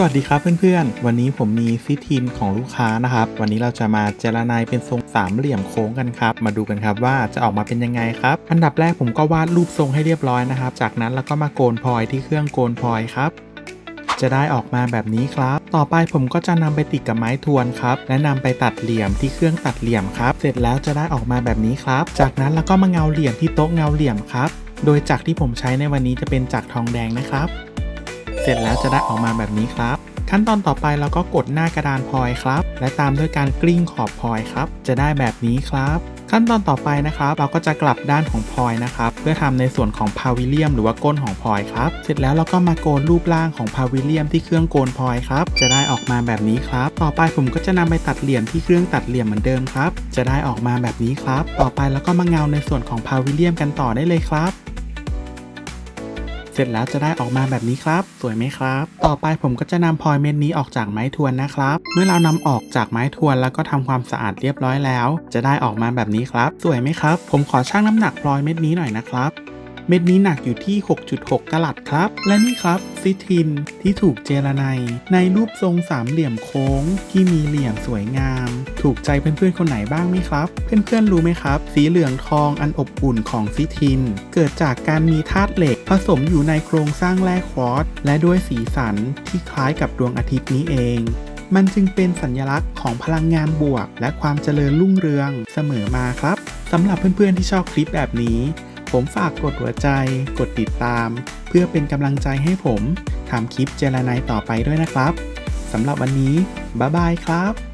สวัสดีครับเพื่อนๆ วันนี้ผมมีซิทินของลูกค้านะครับ วันนี้เราจะมาเจรนายเป็นทรงสามเหลี่ยมโค้งกันครับ มาดูกันครับว่าจะออกมาเป็นยังไงครับ อันดับแรกผมก็วาดรูปทรงให้เรียบร้อยนะครับ จากนั้นเราก็มาโกนพลอยที่เครื่องโกนพลอยครับ จะได้ออกมาแบบนี้ครับ ต่อไปผมก็จะนำไปติดกับไม้ทวนครับ และนำไปตัดเหลี่ยมที่เครื่องตัดเหลี่ยมครับ เสร็จแล้วจะได้ออกมาแบบนี้ครับ จากนั้นเราก็มาเงาเหลี่ยมที่โต๊ะเงาเหลี่ยมครับ โดยจักรที่ผมใช้ในวันนี้จะเป็นจักรทองแดงนะครับ ร็จแล้วจะได้ออกมาแบบนี้ครับ ขั้นตอนต่อไปเราก็กดหน้ากระดานพลอยครับ และตามด้วยการกลิ้งขอบพลอยครับ จะได้แบบนี้ครับ ขั้นตอนต่อไปนะครับ เราก็จะกลับด้านของพลอยนะครับเพื่อทำในส่วนของพาวิเลียมหรือว่าก้นของพลอยครับ เสร็จแล้วเราก็มาโกนรูปร่างของพาวิเลียมที่เครื่องโกนพลอยครับ จะได้ออกมาแบบนี้ครับ ต่อไปผมก็จะนำไปตัดเหลี่ยมที่เครื่องตัดเหลี่ยมเหมือนเดิมครับ จะได้ออกมาแบบนี้ครับ ต่อไปเราก็มาเงาในส่วนของพาวิเลียมกันต่อได้เลยครับ สร็จแล้วจะได้ออกมาแบบนี้ครับ สวยไหมครับ ต่อไปผมก็จะนำพลอยเม็ดนี้ออกจากไม้ทวนนะครับ เมื่อเรานำออกจากไม้ทวนแล้วก็ทำความสะอาดเรียบร้อยแล้ว จะได้ออกมาแบบนี้ครับ สวยไหมครับ ผมขอชั่งน้ำหนักพลอยเม็ดนี้หน่อยนะครับ เม็ดนี้หนักอยู่ที่ 6.6กะลัดครับ และนี่ครับซิทินที่ถูกเจรไนในรูปทรงสามเหลี่ยมโค้ง ที่มีเหลี่ยมสวยงาม ถูกใจเพื่อนๆคนไหนบ้างไหมครับ เพื่อนๆรู้ไหมครับ สีเหลืองทองอันอบอุ่นของซิทิน เกิดจากการมีธาตุเหล็ก ผสมอยู่ในโครงสร้างแร่ควอตซ์และด้วยสีสันที่คล้ายกับดวงอาทิตย์นี้เองมันจึงเป็นสัญลักษณ์ของพลังงานบวก และความเจริญรุ่งเรืองเสมอมาครับสำหรับเพื่อนๆที่ชอบคลิปแบบนี้ ผมฝากกดหัวใจ กดติดตาม เพื่อเป็นกำลังใจให้ผมทำคลิปเจรนายต่อไปด้วยนะครับสำหรับวันนี้ บ๊ายบายครับ